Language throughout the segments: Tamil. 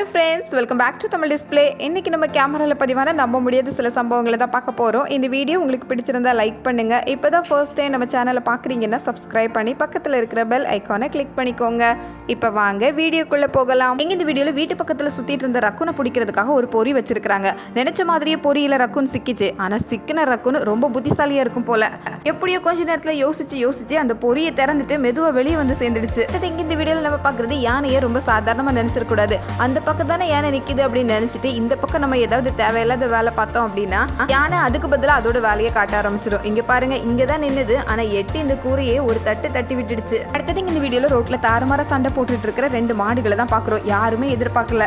Hello friends welcome back to Tamil display இன்றைக்கி நம்ம கேமராவில் பதிவான நம்ப முடியாத சில சம்பவங்களை தான் பார்க்க போகிறோம் இந்த வீடியோ உங்களுக்கு பிடிச்சிருந்தா லைக் பண்ணுங்கள் இப்போ தான் ஃபர்ஸ்ட் டைம் நம்ம சேனலை பார்க்குறீங்கன்னா சப்ஸ்கிரைப் பண்ணி பக்கத்தில் இருக்கிற பெல் ஐக்கானை கிளிக் பண்ணிக்கோங்க. இப்போ வாங்க வீடியோக்குள்ளே போகலாம். இங்கே இந்த வீடியோவில் வீட்டு பக்கத்தில் சுற்றிட்டு இருந்த ரக்குனை பிடிக்கிறதுக்காக ஒரு பொறி வச்சிருக்கிறாங்க. நினச்ச மாதிரியே பொரியில் ரக்குன் சிக்கிச்சு. ஆனால் சிக்கின ரக்குன்னு ரொம்ப புத்திசாலியாக இருக்கும் போல. எப்படியோ கொஞ்ச நேரத்தில் யோசிச்சு யோசிச்சு அந்த பொரியை திறந்துட்டு மெதுவாக வெளியே வந்து சேர்ந்துடுச்சு. இங்கே இந்த வீடியோவில் நம்ம பார்க்குறது யானையை ரொம்ப சாதாரணமாக நினச்சிடக்கூடாது. அந்த பக்கம் தானே யானை நிற்கிது அப்படின்னு நினச்சிட்டு இந்த பக்கம் நம்ம ஏதாவது தேவையில்லாத வேலை பார்த்தோம் அப்படின்னா யானை அதுக்கு பதிலாக அதோட வேலையை காட்ட ஆரம்பிச்சிடும் இங்கே பாருங்க இங்கே தான் நின்றுது ஆனால் எட்டு இந்த கூரையை ஒரு தட்டு தட்டி விட்டுடுச்சு. அடுத்தது இந்த வீடியோவில் ரோட்டில் தாறுமாற சண்டை போட்டுட்டு இருக்கிற ரெண்டு மாடுகளை தான் பார்க்குறோம். யாருமே எதிர்பார்க்கல.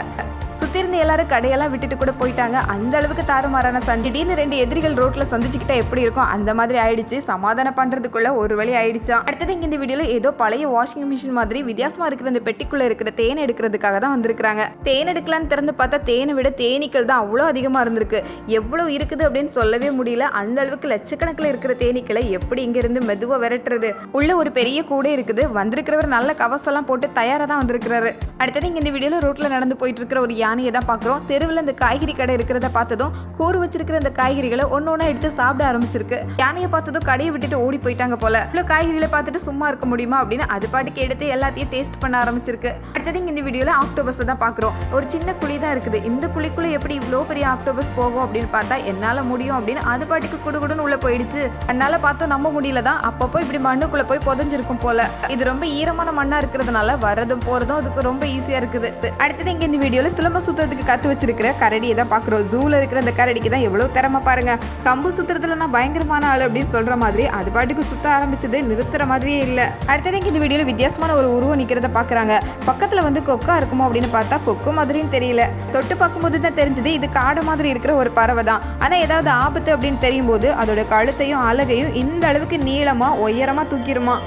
சுற்றி இருந்த எல்லாரும் கடையெல்லாம் விட்டுட்டு கூட போயிட்டாங்க. அந்த அளவுக்கு தாறுமாறான சண்டை. திடீர்னு ரெண்டு எதிரிகள் ரோட்ல சந்திச்சுக்கிட்டா எப்படி இருக்கும்? அந்த மாதிரி ஆயிடுச்சு. சமாதானம் பண்றதுக்குள்ள ஒரு வழி ஆயிடுச்சா? அடுத்தது இந்த வீடியோல ஏதோ பழைய வாஷிங் மிஷின் மாதிரி வித்தியாசமா இருக்கிற இந்த பெட்டிக்குள்ள இருக்கிற தேன் எடுக்கிறதுக்காக தான் வந்திருக்காங்க தேன் எடுக்கலான்னு திறந்து பார்த்தா தேனை விட தேனீக்கள் தான் அவ்வளோ அதிகமா இருந்திருக்கு. எவ்வளவு இருக்குது அப்படின்னு சொல்லவே முடியல. அந்த அளவுக்கு லட்சக்கணக்கில் இருக்கிற தேனீக்களை எப்படி இங்க இருந்து மெதுவா விரட்டுறது? உள்ள ஒரு பெரிய கூடை இருக்குது. வந்திருக்கிறவர் நல்ல கவசெல்லாம் போட்டு தயாரா தான் வந்திருக்கிறாரு. அடுத்தது இந்த வீடியோல ரோட்ல நடந்து போயிட்டு இருக்கிற ஒரு யானையை தான் பார்க்குறோம். தெருவில் இந்த காய்கறி கடை இருக்கிறத பார்த்ததும் கூறு வச்சிருக்கிற இந்த காய்கறிகளை ஒன்று ஒன்றா எடுத்து சாப்பிட ஆரம்பிச்சிருக்கு. யானையை பார்த்ததும் கடையை விட்டுட்டு ஓடி போயிட்டாங்க போல. இவ்வளோ காய்கறிகளை பார்த்துட்டு சும்மா இருக்க முடியுமா அப்படின்னு அது பாட்டுக்கு எடுத்து எல்லாத்தையும் டேஸ்ட் பண்ண ஆரம்பிச்சிருக்கு. அடுத்தது இங்கே இந்த வீடியோவில் ஆக்டோபஸை தான் பார்க்குறோம். ஒரு சின்ன குழி தான் இருக்குது. இந்த குழிக்குள்ளே எப்படி இவ்வளோ பெரிய ஆக்டோபஸ் போகும் அப்படின்னு பார்த்தா என்னால் முடியும் அப்படின்னு அது பாட்டுக்கு குடுகுடுன்னு உள்ளே போயிடுச்சு. என்னால் பார்த்தோம் நம்ப முடியல தான். அப்பப்போ இப்படி மண்ணுக்குள்ளே போய் புதஞ்சிருக்கும் போல. இது ரொம்ப ஈரமான மண்ணாக இருக்கிறதுனால வரதும் போகிறதும் அதுக்கு ரொம்ப ஈஸியாக இருக்குது. அடுத்தது இங்கே இந்த வீடியோவில் சிலம்ப சுற்றுறதுக்கு கற்று வச்சிருக்கிற கரடியை தான் பார்க்குறோம். ஜூவில் இருக்கிற அந்த கரடிக்கு தான் எவ்வளோ திறமை பாருங்கள் கம்பு சுத்துறதுல நான் பயங்கரமான ஆள் அப்படின்னு சொல்கிற மாதிரி அது பாட்டுக்கு சுத்த ஆரம்பிச்சது நிறுத்துற மாதிரியே இல்லை. அடுத்தது இந்த வீடியோவில் வித்தியாசமான ஒரு உருவம் நிற்கிறத பார்க்குறாங்க பக்கத்தில் வந்து கொக்கா இருக்குமோ அப்படின்னு பார்த்தா கொக்கு மாதிரியும் தெரியல. தொட்டு பார்க்கும்போது தான் தெரிஞ்சது இது காடு மாதிரி இருக்கிற ஒரு பறவை தான். ஆனால் ஏதாவது ஆபத்து அப்படின்னு தெரியும் போது அதோட கழுத்தையும் அலகையும் இந்த அளவுக்கு நீளமாக உயரமாக தூக்கிடுமா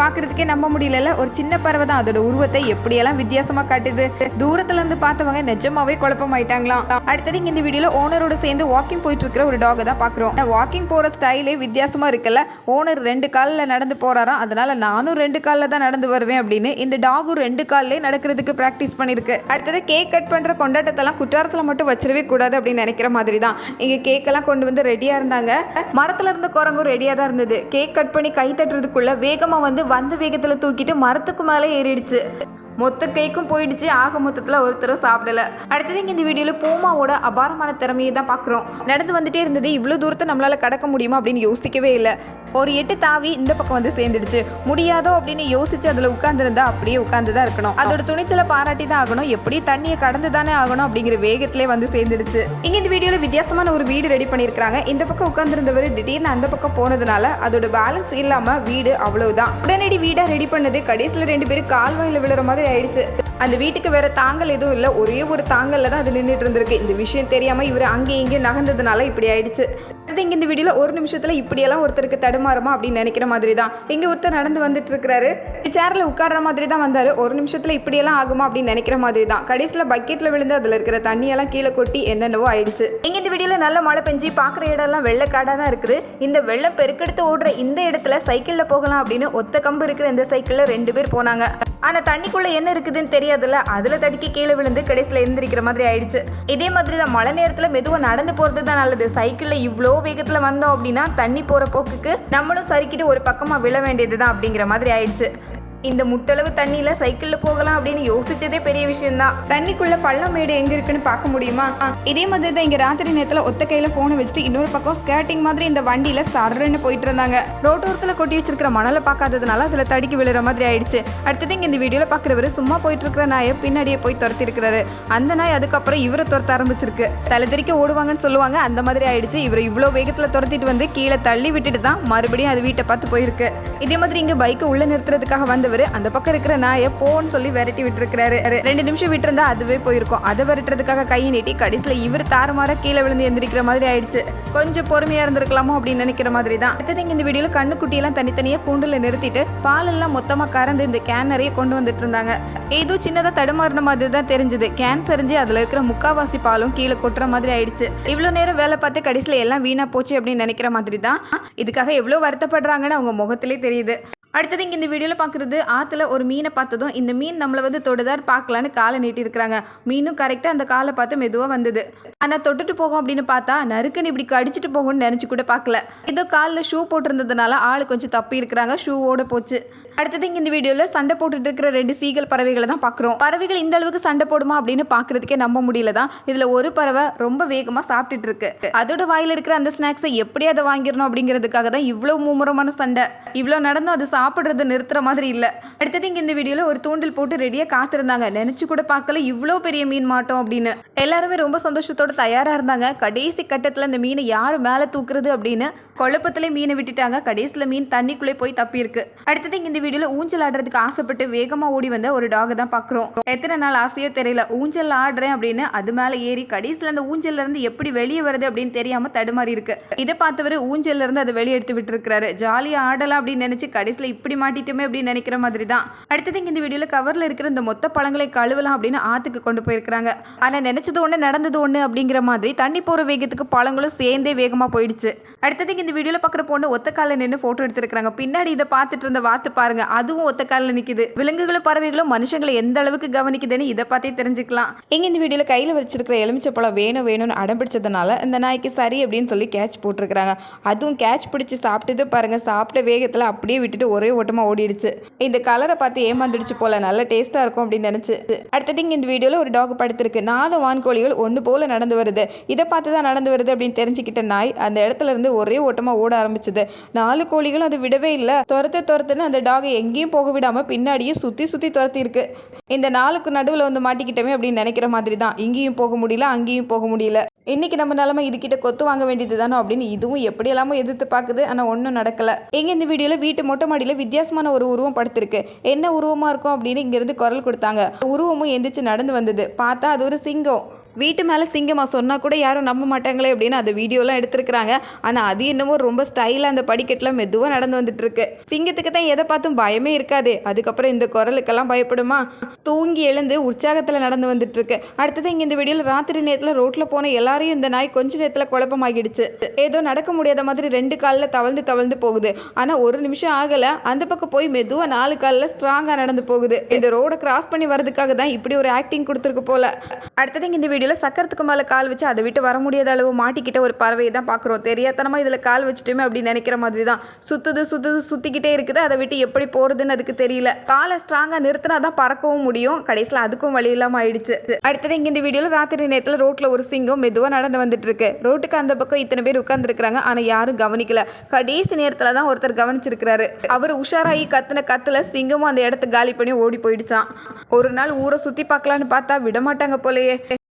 பார்க்கறதுக்கே நம்ப முடியல ஒரு சின்ன பறவை தான். அதோட உருவத்தை எப்படியெல்லாம் வித்தியாசமா காட்டுது. தூரத்துல இருந்து பார்த்தவங்க நிஜமாவே குழப்பமாயிட்டாங்களாம். அடுத்தது இந்த வீடியோல ஓனரோட சேர்ந்து வாக்கிங் போயிட்டு இருக்கிற ஒரு டாகை தான் பாக்குறோம் வாக்கிங் போற ஸ்டைலே வித்தியாசமா இருக்குல்ல. ஓனர் ரெண்டு காலில் நடந்து போறாராம். அதனால நானும் ரெண்டு காலில் தான் நடந்து வருவேன் அப்படின்னு இந்த டாகும் ரெண்டு காலிலே நடக்கிறதுக்கு ப்ராக்டிஸ் பண்ணிருக்கு. அடுத்தது கேக் கட் பண்ற கொண்டாட்டத்தெல்லாம் குற்றாலத்தில் மட்டும் வச்சிடவே கூடாது அப்படின்னு நினைக்கிற மாதிரி தான். இங்க கேக்கெல்லாம் கொண்டு வந்து ரெடியா இருந்தாங்க. மரத்துல இருந்த குரங்கும் ரெடியா தான் இருந்தது. கேக் கட் பண்ணி கை தட்டுறதுக்குள்ள வேகமா வந்து வந்த வேகத்தில் தூக்கிட்டு மரத்துக்கு மேலே ஏறிடுச்சு. மொத்த கைக்கும் போயிடுச்சு. ஆக மொத்தத்தில் ஒருத்தரும் சாப்பிடல. அடுத்தது இங்கே இந்த வீடியோவில் பூமாவோட அபாரமான திறமையை தான் பார்க்குறோம் நடந்து வந்துட்டே இருந்தது. இவ்வளோ தூரத்தை நம்மளால் கடக்க முடியுமா அப்படின்னு யோசிக்கவே இல்லை. ஒரு எட்டு தாவி இந்த பக்கம் வந்து சேர்ந்துடுச்சு. முடியாதோ அப்படின்னு யோசிச்சு அதில் உட்காந்துருந்தா அப்படியே உட்காந்து தான் இருக்கணும். அதோட துணிச்சலை பாராட்டி தான் ஆகணும். எப்படி தண்ணியை கடந்து தானே ஆகணும் அப்படிங்கிற வேகத்திலே வந்து சேர்ந்துடுச்சு. இங்கே இந்த வீடியோவில் வித்தியாசமான ஒரு வீடு ரெடி பண்ணியிருக்காங்க இந்த பக்கம் உட்காந்துருந்தவர் திடீர்னு அந்த பக்கம் போனதுனால அதோட பேலன்ஸ் இல்லாமல் வீடு அவ்வளவுதான். உடனடி வீடாக ரெடி பண்ணது கடைசியில் ரெண்டு பேரும் கால்வாயில் விழுற மாதிரி ஆயிடுச்சு. அந்த வீட்டுக்கு வேற தாங்கல் எதுவும் இல்லை. ஒரே ஒரு தாங்கல்ல தான் அது நின்றுட்டு இருந்திருக்கு. இந்த விஷயம் தெரியாம இவர் அங்கேயும் இங்கேயும் நகர்ந்ததுனால இப்படி ஆயிடுச்சு. அடுத்து இங்கே இந்த வீடியோவில் ஒரு நிமிஷத்துல இப்படியெல்லாம் ஒருத்தருக்கு தடுமாறுமா அப்படின்னு நினைக்கிற மாதிரி தான் இங்கே ஒருத்தர் நடந்து வந்துட்டு இருக்கிறாரு சேர்ல உட்கார்ற மாதிரி தான் வந்தார். ஒரு நிமிஷத்தில் இப்படியெல்லாம் ஆகுமா அப்படின்னு நினைக்கிற மாதிரி தான் கடைசியில் பக்கெட்டில் விழுந்து அதில் இருக்கிற தண்ணியெல்லாம் கீழே கொட்டி என்னென்னவோ ஆயிடுச்சு. இங்க இந்த வீடியோவில் நல்ல மழை பெஞ்சு பார்க்குற இடம்லாம் வெள்ளக்காடாக தான் இருக்குது. இந்த வெள்ளம் பெருக்கெடுத்து ஓடுற இந்த இடத்துல சைக்கிளில் போகலாம் அப்படின்னு ஒத்த கம்பு இருக்கிற இந்த சைக்கிளில் ரெண்டு பேர் போனாங்க. ஆனால் தண்ணிக்குள்ள என்ன இருக்குதுன்னு தெரியாதுல்ல? அதில் தடுக்கி கீழே விழுந்து கடைசியில் எழுந்திருக்கிற மாதிரி ஆயிடுச்சு. இதே மாதிரி தான் மழை நேரத்தில் மெதுவாக நடந்து போகிறது தான் நல்லது. சைக்கிளில் இவ்வளோ வேகத்தில் வந்தோம் அப்படின்னா தண்ணி போகிற போக்குக்கு நம்மளும் சறுக்கிட்டு ஒரு பக்கமாக விழ வேண்டியது தான் அப்படிங்கிற மாதிரி ஆயிடுச்சு. இந்த முட்டளவு தண்ணியில சைக்கிள்ல போகலாம் அப்படின்னு யோசிச்சதே பெரிய விஷயம்தான். தண்ணிக்குள்ள பள்ளம் மேடு எங்க இருக்குன்னு பார்க்க முடியுமா? இதே மாதிரி தான் இங்க ராத்திரி நேரத்துல ஒத்த கையில போனை வச்சுட்டு இன்னொரு பக்கம் ஸ்கேட்டிங் மாதிரி இந்த வண்டியில சரன்னு போயிட்டு இருந்தாங்க. ரோட்டோரத்துல கொட்டி வச்சிருக்கிற மணலை பார்க்காததுனால அதுல தடுக்கி விழுற மாதிரி ஆயிடுச்சு. அடுத்தது இங்க இந்த வீடியோல பாக்குறவரு சும்மா போயிட்டு இருக்கிற நாயை பின்னாடியே போய் துரத்தி இருக்கிறாரு அந்த நாய் அதுக்கப்புறம் இவரை துரத்த ஆரம்பிச்சிருக்கு. தலை தெறிக்க ஓடுவாங்கன்னு சொல்லுவாங்க. அந்த மாதிரி ஆயிடுச்சு. இவர் இவ்வளோ வேகத்துல துரத்திட்டு வந்து கீழே தள்ளி விட்டுட்டு தான் மறுபடியும் அது வீட்டை பார்த்து போயிருக்கு. இதே மாதிரி இங்க பைக்கை உள்ள நிறுத்துறதுக்காக வந்தவர் அந்த பக்கம் இருக்கிற நாயை போன்னு சொல்லி விரட்டி விட்டுருக்கிறாரு. ரெண்டு நிமிஷம் விட்டுருந்தா அதுவே போயிருக்கும். அதை விரட்டுறதுக்காக கையை நீட்டி கடைசியில் இவர் தாறுமாற கீழே விழுந்து எந்திரிக்கிற மாதிரி ஆயிடுச்சு. கொஞ்சம் பொறுமையாக இருந்திருக்கலாமோ அப்படின்னு நினைக்கிற மாதிரி தான். அடுத்தது இங்க இந்த வீடியோல கண்ணுக்குட்டியெல்லாம் தனித்தனியாக கூண்டில் நிறுத்திட்டு பாலெல்லாம் மொத்தமாக கறந்து இந்த கேன் நிறைய கொண்டு வந்துட்டு இருந்தாங்க. ஏதோ சின்னதாக தடுமாறின மாதிரி தான் தெரிஞ்சது. கேன் சரிஞ்சு அதில் இருக்கிற முக்காவாசி பாலும் கீழே கொட்டுற மாதிரி ஆயிடுச்சு. இவ்வளோ நேரம் வேலை பார்த்து கடைசியில் எல்லாம் வீணாக போச்சு அப்படின்னு நினைக்கிற மாதிரி தான். இதுக்காக எவ்வளோ வருத்தப்படுறாங்கன்னு அவங்க முகத்திலே தெரியுது. அடுத்தது இங்கே இந்த வீடியோவில் பார்க்குறது ஆற்றுல ஒரு மீனை பார்த்ததும் இந்த மீன் நம்மளை வந்து தொடுதார் பார்க்கலான்னு காலை நீட்டியிருக்கிறாங்க. மீனும் கரெக்டாக அந்த காலை பார்த்து மெதுவாக வந்தது. ஆனால் தொட்டுட்டு போகும் அப்படின்னு பார்த்தா நறுக்குன்னு இப்படி கடிச்சிட்டு போகும்னு நினச்சி கூட பார்க்கல. ஏதோ காலில் ஷூ போட்டிருந்ததுனால ஆள் கொஞ்சம் தப்பி இருக்கிறாங்க ஷூவோட போச்சு. அடுத்தது இங்கே இந்த வீடியோவில் சண்டை போட்டுட்டு இருக்கிற ரெண்டு சீகல் பறவைகளை தான் பார்க்குறோம் பறவைகள் இந்த அளவுக்கு சண்டை போடுமா அப்படின்னு பார்க்குறதுக்கே நம்ப முடியல தான். இதில் ஒரு பறவை ரொம்ப வேகமாக சாப்பிட்டுட்டு இருக்கு. அதோட வாயில் இருக்கிற அந்த ஸ்நாக்ஸை எப்படி அதை வாங்கிடணும் அப்படிங்கிறதுக்காக தான் இவ்வளோ மும்முரமான சண்டை. இவ்வளோ நடந்தும் அது சாப்பிட்றத நிறுத்துற மாதிரி இல்லை. அடுத்தது இங்கே இந்த வீடியோவில் ஒரு தூண்டில் போட்டு ரெடியாக காத்திருந்தாங்க. நினச்சி கூட பார்க்கல இவ்வளோ பெரிய மீன் மாட்டோம் அப்படின்னு. எல்லாருமே ரொம்ப சந்தோஷத்தோட தயாராக இருந்தாங்க. கடைசி கட்டத்தில் இந்த மீனை யார் மேலே தூக்குறது அப்படின்னு குழப்பத்துல மீனை விட்டுட்டாங்க. கடைசியில் மீன் தண்ணிக்குள்ளே போய் தப்பியிருக்கு. அடுத்தது இந்த வீடியோவில் ஊஞ்சல் ஆடுறதுக்கு ஆசைப்பட்டு வேகமாக ஓடி வந்த ஒரு டாகை தான் பார்க்குறோம் எத்தனை நாள் ஆசையோ தெரியல. ஊஞ்சல் ஆடுறேன் அப்படின்னு அது மேலே ஏறி கடைசியில் அந்த ஊஞ்சல்ல இருந்து எப்படி வெளியே வருது அப்படின்னு தெரியாமல் தடுமாறி இருக்கு. இதை பார்த்தவர் ஊஞ்சல்ல இருந்து அதை வெளியே எடுத்து விட்டுருக்காரு ஜாலியாக ஆடலாம் அப்படின்னு நினச்சி கடைசியில் இப்படி மாட்டிட்டோமே அப்படின்னு நினைக்கிற மாதிரி தான். அடுத்தது இந்த வீடியோவில் கவரில் இருக்கிற இந்த மொத்த பழங்களை கழுவலாம் அப்படின்னு ஆற்றுக்கு கொண்டு போயிருக்கிறாங்க. ஆனால் நினச்சது ஒன்று நடந்தது ஒன்று அப்படிங்கிற மாதிரி தண்ணி போகிற வேகத்துக்கு பழங்களும் சேர்ந்தே வேகமாக போயிடுச்சு. அடுத்தது இந்த இந்த வீடியோவில் பார்க்குற பொண்ணு ஒத்த காலில் நின்று ஃபோட்டோ எடுத்திருக்காங்க பின்னாடி இதை பார்த்துட்டு இருந்த வாத்து பாருங்க அதுவும் ஒத்த காலில் நிற்கிது விலங்குகளும் பறவைகளும் மனுஷங்களை எந்த அளவுக்கு கவனிக்குதுன்னு இதை பார்த்தே தெரிஞ்சுக்கலாம். எங்க இந்த வீடியோவில் கையில் வச்சிருக்கிற எலுமிச்சை பழம் வேணும் வேணும்னு அடம் பிடிச்சதுனால இந்த நாய்க்கு சரி அப்படின்னு சொல்லி கேட்ச் போட்டிருக்கிறாங்க. அதுவும் கேட்ச் பிடிச்சி சாப்பிட்டது பாருங்க சாப்பிட்ட வேகத்தில் அப்படியே விட்டுட்டு ஒரே ஓட்டமாக ஓடிடுச்சு. இந்த கலரை பார்த்து ஏமாந்துடுச்சு போல நல்ல டேஸ்ட்டாக இருக்கும் அப்படின்னு நினச்சி. அடுத்தது இங்கே இந்த வீடியோவில் ஒரு டாக் படுத்திருக்கு. நாலு வான்கோழிகள் ஒன்று போல நடந்து வருது. இதை பார்த்து தான் நடந்து வருது அப்படின்னு தெரிஞ்சுக்கிட்ட நாய் அந்த இடத்துல இருந்து ஒரே ஓட்டமாக ஓட ஆரம்பிச்சது. நாலு கோழிகளும் அதை விடவே இல்லை. துரத்து துரத்துன்னு அந்த டாகை எங்கேயும் போக விடாமல் பின்னாடியே சுற்றி சுற்றி துரத்தி இருக்கு இந்த நாளுக்கு நடுவில் வந்து மாட்டிக்கிட்டோமே அப்படின்னு நினைக்கிற மாதிரி தான் இங்கேயும் போக முடியல அங்கேயும் போக முடியல. இன்னைக்கு நம்ம நிலமை இதுகிட்ட கொத்து வாங்க வேண்டியது தானோ அப்படின்னு இதுவும் எப்படி எல்லாமோ எதிர்த்து பார்க்குது ஆனால் ஒன்றும் நடக்கலை. எங்க இந்த வீடியோவில் வீட்டு மொட்டை மாடியில் வித்தியாசமான ஒரு உருவம் படுத்திருக்கு. என்ன உருவமா இருக்கும் அப்படின்னு இங்கிருந்து குரல் கொடுத்தாங்க. உருவமும் எந்திரிச்சு நடந்து வந்தது. பார்த்தா அது ஒரு சிங்கம். வீட்டு மேலே சிங்கமாக சொன்னால் கூட யாரும் நம்ப மாட்டாங்களே அப்படின்னு அந்த வீடியோலாம் எடுத்திருக்கிறாங்க. ஆனால் அது என்னமோ ரொம்ப ஸ்டைலாக அந்த படிக்கட்டில் மெதுவாக நடந்து வந்துட்டு இருக்கு சிங்கத்துக்கு தான் எதை பார்த்தும் பயமே இருக்காது. அதுக்கப்புறம் இந்த குரலுக்கெல்லாம் பயப்படுமா? தூங்கி எழுந்து உற்சாகத்தில் நடந்து வந்துட்டு இருக்கு அடுத்தது இங்கே இந்த வீடியோவில் ராத்திரி நேரத்தில் ரோட்டில் போன எல்லாரையும் இந்த நாய் கொஞ்ச நேரத்தில் குழப்பமாகிடுச்சு. ஏதோ நடக்க முடியாத மாதிரி ரெண்டு காலில் தவழ்ந்து தவழ்ந்து போகுது. ஆனால் ஒரு நிமிஷம் ஆகலை. அந்த பக்கம் போய் மெதுவாக நாலு காலில் ஸ்ட்ராங்காக நடந்து போகுது. இந்த ரோடை கிராஸ் பண்ணி வரதுக்காக தான் இப்படி ஒரு ஆக்டிங் கொடுத்துருக்கு போல. அடுத்தது இந்த இந்த வீடியோவில் சக்கரத்துக்கு மேலே கால் வச்சு அதை விட்டு வர முடியாத அளவு மாட்டிக்கிட்ட ஒரு பறவையை தான் பார்க்குறோம். தெரியாதனமாக இதில் கால் வச்சுட்டுமே அப்படின்னு நினைக்கிற மாதிரி தான். சுற்றுது சுற்றுது சுற்றிக்கிட்டே இருக்குது. அதை விட்டு எப்படி போகிறதுன்னு அதுக்கு தெரியல. காலை ஸ்ட்ராங்காக நிறுத்தினா தான் பறக்கவும் முடியும். கடைசியில் அதுக்கும் வழி இல்லாமல் ஆயிடுச்சு. அடுத்தது இங்கே இந்த வீடியோவில் ராத்திரி நேரத்தில் ரோட்டில் ஒரு சிங்கம் மெதுவாக நடந்து வந்துட்டு இருக்கு ரோட்டுக்கு அந்த பக்கம் இத்தனை பேர் உட்காந்துருக்குறாங்க ஆனால் யாரும் கவனிக்கல. கடைசி நேரத்தில் தான் ஒருத்தர் கவனிச்சிருக்கிறாரு. அவர் உஷாராகி கத்துன கத்தில் சிங்கமும் அந்த இடத்த காலி பண்ணி ஓடி போயிடுச்சான் ஒரு நாள் ஊரை சுற்றி பார்க்கலான்னு பார்த்தா விட மாட்டாங்க போலயே.